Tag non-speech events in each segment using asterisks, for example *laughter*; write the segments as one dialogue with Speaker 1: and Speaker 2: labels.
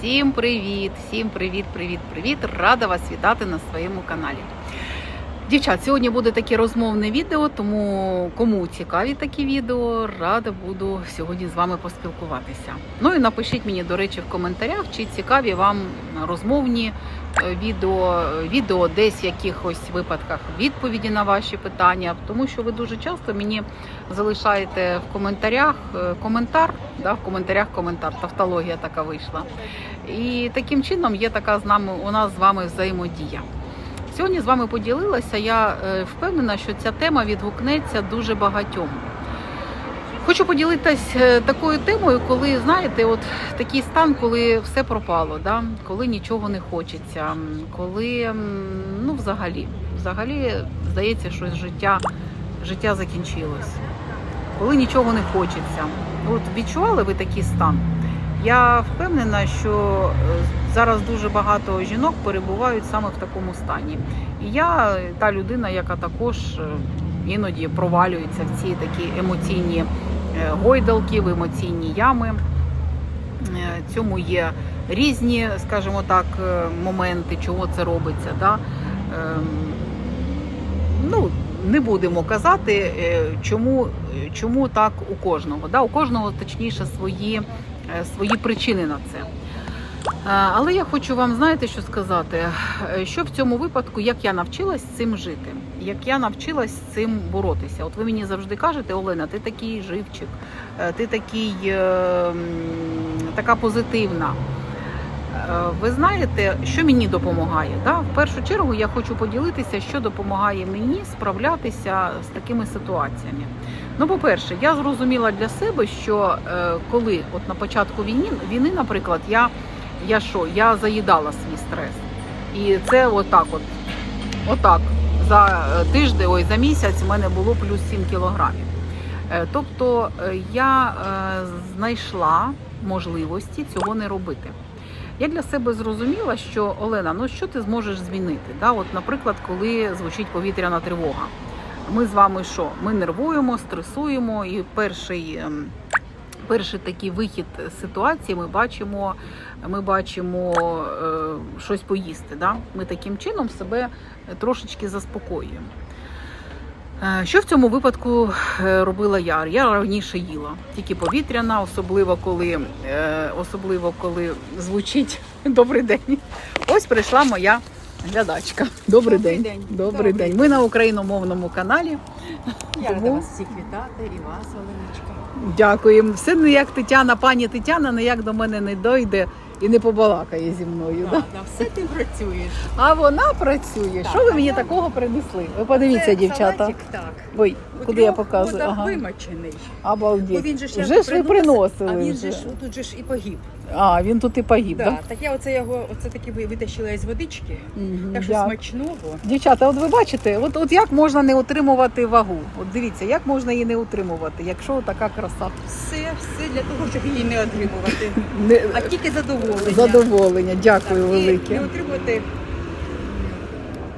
Speaker 1: Всім привіт! Всім привіт, привіт, привіт! Рада вас вітати на своєму каналі. Дівчат, сьогодні буде таке розмовне відео, тому кому цікаві такі відео, рада буду сьогодні з вами поспілкуватися. Ну і напишіть мені, до речі, в коментарях, чи цікаві вам розмовні відео, відео десь в якихось випадках відповіді на ваші питання, тому що ви дуже часто мені залишаєте в коментарях е, коментар, да, в коментарях коментар, тавтологія така вийшла. І таким чином є така з нами у нас з вами взаємодія. Сьогодні з вами поділилася. Я е, впевнена, що ця тема відгукнеться дуже багатьом. Хочу поділитись е, такою темою, коли знаєте, от такий стан, коли все пропало, да? коли нічого не хочеться, коли ну взагалі, взагалі здається, що життя, життя закінчилось, коли нічого не хочеться. От відчували ви такий стан? Я впевнена, що е, зараз дуже багато жінок перебувають саме в такому стані. І я е, та людина, яка також іноді провалюється в ці такі емоційні гойдалки, в емоційні ями. Е, Цьому є різні, скажімо так, е, моменти, чого це робиться. Да? Ем, Ну, не будемо казати, е, чому, чому так у кожного. Да? У кожного точніше свої, е, свої причини на це. Але я хочу вам, знаєте, що сказати, Е, що в цьому випадку, як я навчилась цим жити, як я навчилась цим боротися. От ви мені завжди кажете, Олена, ти такий живчик, е, ти такий, е, така позитивна. Ви знаєте, що мені допомагає? Да? В першу чергу я хочу поділитися, що допомагає мені справлятися з такими ситуаціями. Ну, по-перше, я зрозуміла для себе, що коли от на початку війни, війни, наприклад, я, я що, я заїдала свій стрес. І це отак, от, отак. За е, тиждень, ой, за місяць в мене було плюс 7 кілограмів. Е, Тобто е, я знайшла можливості цього не робити. Я для себе зрозуміла, що Олена, ну що ти зможеш змінити? Да? От, наприклад, коли звучить повітряна тривога. Ми з вами що? Ми нервуємо, стресуємо, і перший, ем, перший такий вихід з ситуації ми бачимо, ми бачимо е, щось поїсти. Да? Ми таким чином себе трошечки заспокоюємо. Е, Що в цьому випадку е, робила я? Я раніше їла, тільки повітряна, особливо коли, е, особливо коли звучить *laughs* добрий день. Ось прийшла моя глядачка. Добрий,
Speaker 2: Добрий
Speaker 1: день.
Speaker 2: день.
Speaker 1: Добрий,
Speaker 2: Добрий
Speaker 1: день. Ми на україномовному каналі.
Speaker 2: Я рада вас всіх вітати і вас, Оленочка.
Speaker 1: Дякуємо. Все ніяк Тетяна, пані Тетяна, ніяк до мене не дойде і не побалакає зі мною. Да?
Speaker 2: Да, да, все ти працюєш.
Speaker 1: А вона працює.
Speaker 2: Так,
Speaker 1: Що ви мені такого принесли? Ви подивіться,
Speaker 2: Це
Speaker 1: дівчата.
Speaker 2: салатик, так.
Speaker 1: Ой,
Speaker 2: У
Speaker 1: куди я показую? Ага.
Speaker 2: вимочений. Бо він же ж
Speaker 1: Вже ж ви приносили.
Speaker 2: А він
Speaker 1: вже.
Speaker 2: же ж тут же ж і погиб.
Speaker 1: А, він тут і погиб,
Speaker 2: Да.
Speaker 1: так?
Speaker 2: Так я оце його оце таки витащила із водички.
Speaker 1: Мгм,
Speaker 2: Так що
Speaker 1: дякую.
Speaker 2: смачного.
Speaker 1: Дівчата, от ви бачите, от, от як можна не утримувати вагу? От дивіться, як можна її не утримувати, якщо така краса.
Speaker 2: Все, все для того, щоб її не отримувати.
Speaker 1: Не,
Speaker 2: А тільки задоволення.
Speaker 1: Задоволення, дякую
Speaker 2: Так,
Speaker 1: велике.
Speaker 2: Не отримувати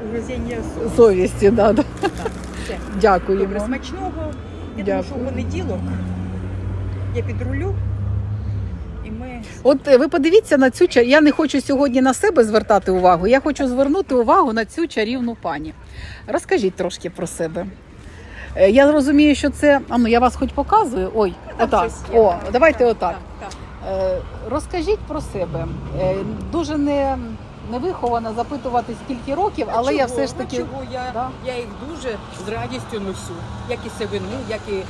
Speaker 2: угрозіння совісті.
Speaker 1: Совісті, да, да.
Speaker 2: Так, все.
Speaker 1: дякуємо.
Speaker 2: Добре, смачного. Я думаю, що в понеділок я підрулю
Speaker 1: От е, ви подивіться на цю Я не хочу сьогодні на себе звертати увагу. Я хочу звернути увагу на цю чарівну пані. Розкажіть трошки про себе. Е, Я розумію, що це. А ну я вас хоч показую. Ой, отак. О, давайте
Speaker 2: Так,
Speaker 1: отак. Е, Розкажіть про себе. Е, Дуже не, невиховано запитувати скільки років, але я все ж таки.
Speaker 2: чого? Я,
Speaker 1: Да.
Speaker 2: я їх дуже з радістю носю. Як і сивину, як і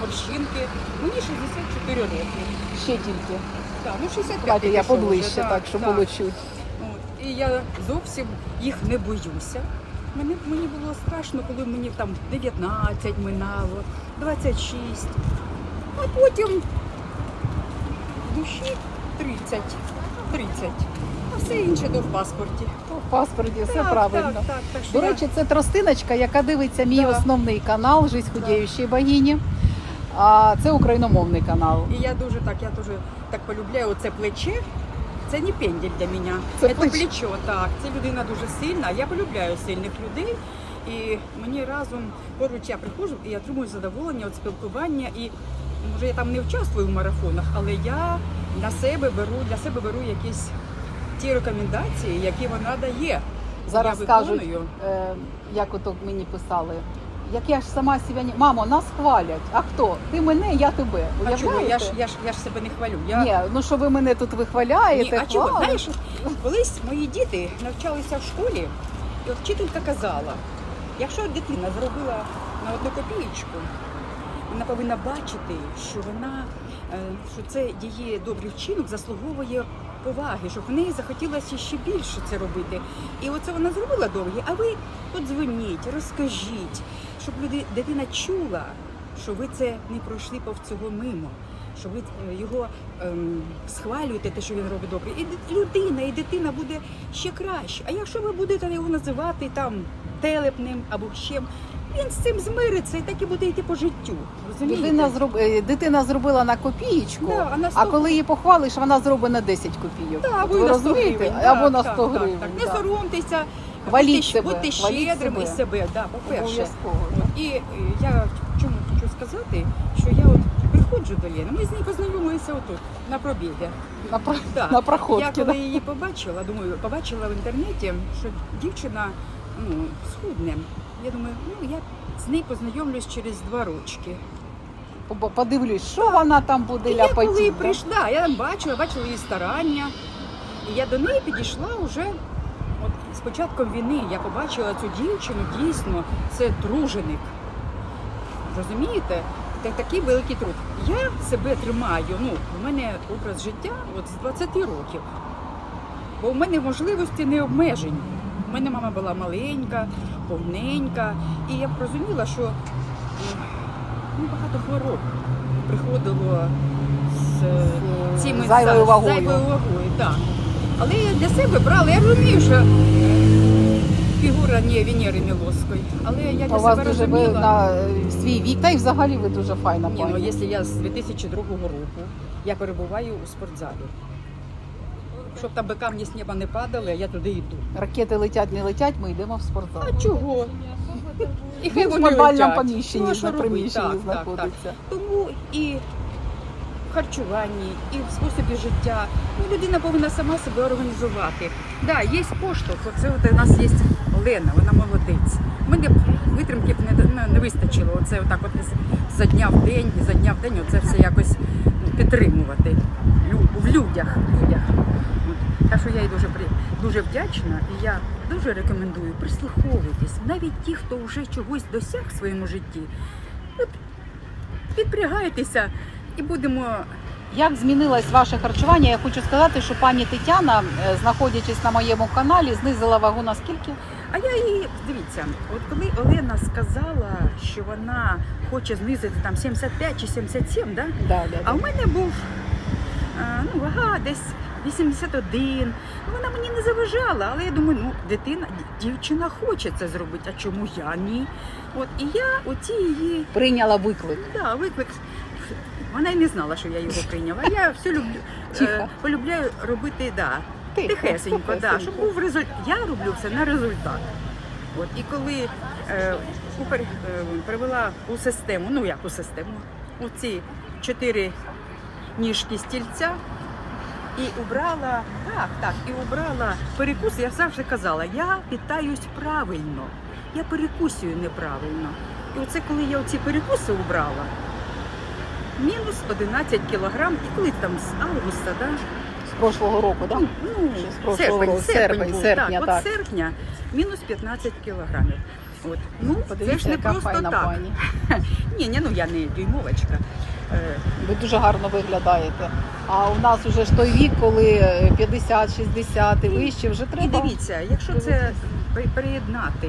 Speaker 2: морщинки. Мені 64 роки.
Speaker 1: Ще тільки.
Speaker 2: Так, ну 65
Speaker 1: Давайте я поближче,
Speaker 2: вже,
Speaker 1: так, щоб було чуть.
Speaker 2: І я зовсім їх не боюся. Мені, мені було страшно, коли мені там 19 минало, 26, а потім душі 30. 30. А все інше то в паспорті.
Speaker 1: В паспорті все
Speaker 2: Так,
Speaker 1: правильно.
Speaker 2: Так, так, так, що
Speaker 1: До
Speaker 2: я-
Speaker 1: речі, це тростиночка, яка дивиться мій
Speaker 2: Да.
Speaker 1: основний канал Жизнь худіючої богині. А це україномовний канал.
Speaker 2: І я дуже так, я дуже так полюбляю оце плече. Це не пендель для мене.
Speaker 1: Це
Speaker 2: Це,
Speaker 1: плече.
Speaker 2: плечо, так. Це людина дуже сильна. Я полюбляю сильних людей. І мені разом поруч я приходжу і я отримую задоволення від спілкування. І може я там не участвую в марафонах, але я на себе беру, для себе беру якісь ті рекомендації, які вона дає.
Speaker 1: Зараз
Speaker 2: Я
Speaker 1: кажуть, е, як ото мені писали. Як я ж сама себе не... Мамо, нас хвалять. А хто? Ти мене, я тебе.
Speaker 2: А чого? Я ж, я, ж, я ж себе не хвалю. Я...
Speaker 1: Ні, ну що ви мене тут вихваляєте,
Speaker 2: Ні, а чого? Знаєш, колись мої діти навчалися в школі, і от вчителька казала, якщо дитина зробила на одну копієчку, вона повинна бачити, що вона е, що це її добрий вчинок заслуговує поваги, щоб в неї захотілося ще більше це робити. І оце вона зробила довгі, а ви подзвоніть, розкажіть, щоб люди, дитина чула, що ви це не пройшли повз цього мимо. Що ви е, його ем, схвалюєте, те, що він робить добре, і людина, і дитина буде ще краще. А якщо ви будете його називати там телепним або чим, він з цим змириться і так і буде йти по життю. Розумієте?
Speaker 1: Дитина, зроб... е, Дитина зробила на копієчку,
Speaker 2: Да, а на
Speaker 1: а коли її похвалиш, вона зробить на 10 копійок. От
Speaker 2: або і на 100
Speaker 1: розумієте?
Speaker 2: гривень.
Speaker 1: Або на
Speaker 2: так,
Speaker 1: 100
Speaker 2: так,
Speaker 1: гривень.
Speaker 2: Так, Не
Speaker 1: да.
Speaker 2: соромтеся,
Speaker 1: Хваліть
Speaker 2: будьте,
Speaker 1: себе,
Speaker 2: будьте
Speaker 1: хваліть
Speaker 2: щедрим
Speaker 1: себе.
Speaker 2: із себе, да, по-перше.
Speaker 1: Обов'язково.
Speaker 2: От, і е, я чому хочу сказати, що я от приходжу до Лєни, ми з нею познайомилися отут, на пробіді.
Speaker 1: На, про...
Speaker 2: Да.
Speaker 1: на проходки.
Speaker 2: Я
Speaker 1: да.
Speaker 2: коли її побачила, думаю, побачила в інтернеті, що дівчина ну, схудне. Я думаю, ну я з нею познайомлюсь через два рочки.
Speaker 1: Подивлюсь, що вона там буде
Speaker 2: І я коли
Speaker 1: ляпати.
Speaker 2: прийшла, я бачила, бачила її старання. І я до неї підійшла вже от з початком війни. Я побачила цю дівчину, дійсно, це труженик. Розумієте? Це такий великий труд. Я себе тримаю, ну, у мене образ життя от з 20 років. Бо в мене можливості не обмежені. У мене мама була маленька, повненька, і я б розуміла, що ну, багато хвороб приходило з е, цими
Speaker 1: зайвою вагою.
Speaker 2: зайвою вагою так. Але я для себе брала, я розумію, що е, фігура не Венери Мілоської. Але я для
Speaker 1: У вас
Speaker 2: себе
Speaker 1: дуже ви
Speaker 2: розуміла.
Speaker 1: на свій вік, та й взагалі ви дуже файна
Speaker 2: Ні, ну
Speaker 1: пані.
Speaker 2: якщо я з 2002 року я перебуваю у спортзалі. Щоб там би камні з неба не падали, а я туди йду.
Speaker 1: Ракети летять, не летять, ми йдемо в спортзал.
Speaker 2: А чого? *laughs* І хай
Speaker 1: в
Speaker 2: вони летять.
Speaker 1: поміщенні,
Speaker 2: Ну, а що
Speaker 1: на
Speaker 2: робити?
Speaker 1: приміщенні
Speaker 2: Так, так, так.
Speaker 1: знаходиться.
Speaker 2: Тому і в харчуванні, і в способі життя. Ну, людина повинна сама себе організувати. Да, є поштовх. Оце от у нас є Олена, вона молодець. У мене б витримки б не, не, не вистачило. Оце отак от з- за дня в день, і за дня в день оце все якось ну, підтримувати Лю- в людях. людях. Так що я їй дуже дуже вдячна і я дуже рекомендую прислуховуйтесь. Навіть ті, хто вже чогось досяг в своєму житті, от підпрягайтеся і будемо.
Speaker 1: Як змінилось ваше харчування? Я хочу сказати, що пані Тетяна, е, знаходячись на моєму каналі, знизила вагу на скільки?
Speaker 2: А я її дивіться, от коли Олена сказала, що вона хоче знизити там 75 чи 77, да?
Speaker 1: Да, да,
Speaker 2: а в мене був ну, вага десь 81. Ну, Вона мені не заважала, але я думаю, ну дитина, дівчина хоче це зробити, а чому я ні? От і я оці її
Speaker 1: Прийняла виклик.
Speaker 2: Да, виклик. Вона й не знала, що я його прийняла. Я все люблю е, полюбляю робити да,
Speaker 1: Тихо,
Speaker 2: тихесенько, да, щоб був результат. Я роблю все на результат. От, і коли е, упер, е, привела у систему, ну як у систему, у ці чотири ніжки стільця. І убрала, так, так, і убрала перекус. Я завжди казала, я питаюсь правильно, я перекусюю неправильно. І оце коли я оці перекуси убрала, мінус 11 кілограм, і коли там з августа, да?
Speaker 1: З прошлого року, так?
Speaker 2: ну, ну,
Speaker 1: з прошлого
Speaker 2: серпень,
Speaker 1: року,
Speaker 2: серпень,
Speaker 1: серпень,
Speaker 2: був,
Speaker 1: серпня,
Speaker 2: так,
Speaker 1: так.
Speaker 2: от серпня мінус 15 кілограмів. От. Ну, це ж не
Speaker 1: яка
Speaker 2: просто
Speaker 1: файна
Speaker 2: так.
Speaker 1: пані. *laughs*
Speaker 2: Ні, ні, ну я не дюймовочка. Е,
Speaker 1: Ви дуже гарно виглядаєте. А у нас вже ж той вік, коли е, 50-60 і вище, вже
Speaker 2: І
Speaker 1: треба.
Speaker 2: дивіться, якщо це при- приєднати,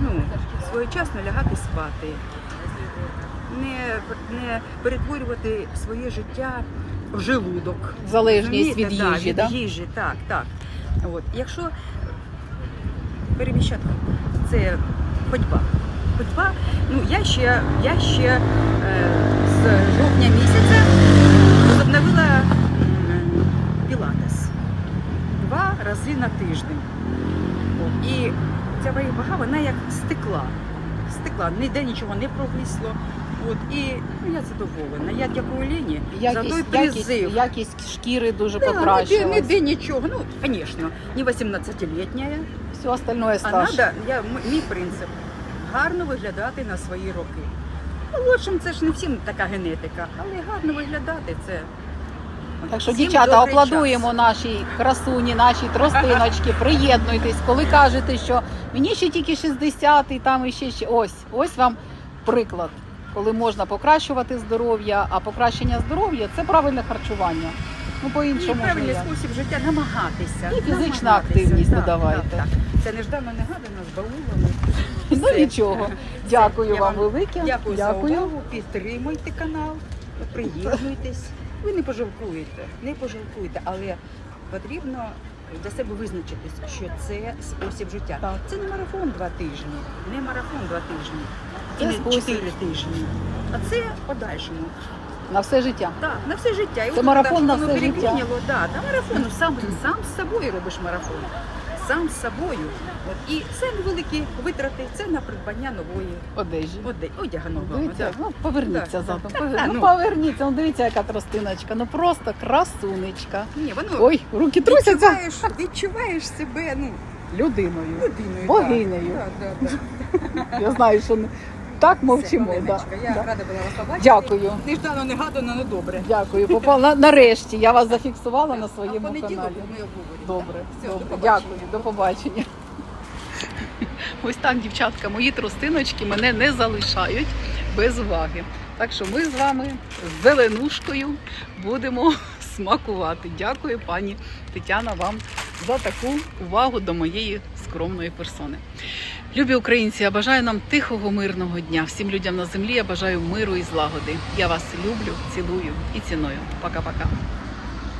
Speaker 2: ну, своєчасно лягати спати, не, не перетворювати своє життя в желудок.
Speaker 1: Залежність від
Speaker 2: Розумієте?
Speaker 1: їжі,
Speaker 2: да? від їжі, так, так. От. Якщо переміщати, це ходьба. Ходьба, ну я ще, я ще е, з жовтня місяця возобновила пілатес два рази на тиждень. І ця вага, вона як стекла. Стекла, ніде нічого не провисло. От, і ну, я задоволена. Я дякую Лені за той призив.
Speaker 1: якість, якість шкіри дуже
Speaker 2: Да, ніде,
Speaker 1: покращилась.
Speaker 2: ніде нічого. Ну, звісно, не 18-літня.
Speaker 1: Все остальное
Speaker 2: А надо, я, мій принцип гарно виглядати на свої роки. Молодшим це ж не всім така генетика, але гарно виглядати це.
Speaker 1: Так що,
Speaker 2: всім
Speaker 1: дівчата,
Speaker 2: добрий
Speaker 1: аплодуємо
Speaker 2: час.
Speaker 1: нашій красуні, нашій тростиночки. Приєднуйтесь, коли кажете, що мені ще тільки 60 і там іще ще ось. Ось вам приклад, коли можна покращувати здоров'я, а покращення здоров'я це правильне харчування. Ну, по-іншому.
Speaker 2: правильний
Speaker 1: ніяк.
Speaker 2: спосіб життя намагатися.
Speaker 1: І фізична
Speaker 2: намагатися.
Speaker 1: активність
Speaker 2: Так,
Speaker 1: додавайте.
Speaker 2: так, так. Це неждано негадано з баулами.
Speaker 1: Ну нічого. Дякую вам
Speaker 2: вам
Speaker 1: велике.
Speaker 2: Дякую, за увагу. Підтримуйте канал, приєднуйтесь. Ви не пожалкуєте, не пожалкуєте, але потрібно для себе визначитись, що це спосіб життя.
Speaker 1: Так.
Speaker 2: Це не марафон два тижні, не марафон два тижні,
Speaker 1: Це
Speaker 2: і не чотири тижні. А це подальшому.
Speaker 1: На все життя.
Speaker 2: Так, на все життя. І
Speaker 1: Це
Speaker 2: от
Speaker 1: марафон на
Speaker 2: воно
Speaker 1: все життя.
Speaker 2: переклинило, Да, на марафон. Ну, Сам, сам з собою робиш марафон. Сам з собою. От. І це невеликі витрати, це на придбання нової
Speaker 1: Одежі.
Speaker 2: оде- одяга нового.
Speaker 1: Дивіться,
Speaker 2: Да.
Speaker 1: ну поверніться
Speaker 2: Да,
Speaker 1: задом.
Speaker 2: да. *laughs*
Speaker 1: Повер-
Speaker 2: Та,
Speaker 1: Ну
Speaker 2: ну.
Speaker 1: поверніться, ну дивіться, яка тростиночка. Ну просто красунечка.
Speaker 2: Ні, воно
Speaker 1: Ой, руки трусяться
Speaker 2: відчуваєш, відчуваєш себе ну,
Speaker 1: людиною.
Speaker 2: людиною.
Speaker 1: Богинею.
Speaker 2: Так, так, так.
Speaker 1: Я знаю, що не- так мовчимо.
Speaker 2: Все,
Speaker 1: Да.
Speaker 2: Я
Speaker 1: Да.
Speaker 2: рада була вас побачити.
Speaker 1: Дякую.
Speaker 2: Неждано, негадано, але добре.
Speaker 1: Дякую. Попала нарешті. Я вас зафіксувала на
Speaker 2: а
Speaker 1: своєму
Speaker 2: понеділок
Speaker 1: каналі.
Speaker 2: ми.
Speaker 1: Добре,
Speaker 2: Все,
Speaker 1: добре.
Speaker 2: до.
Speaker 1: Дякую, до побачення. Ось так, дівчатка, мої тростиночки мене не залишають без уваги. Так що ми з вами з зеленушкою будемо *laughs* смакувати. Дякую, пані Тетяна, вам за таку увагу до моєї скромної персони. Любі українці, я бажаю нам тихого, мирного дня. Всім людям на землі я бажаю миру і злагоди. Я вас люблю, цілую і ціную. Пока-пока.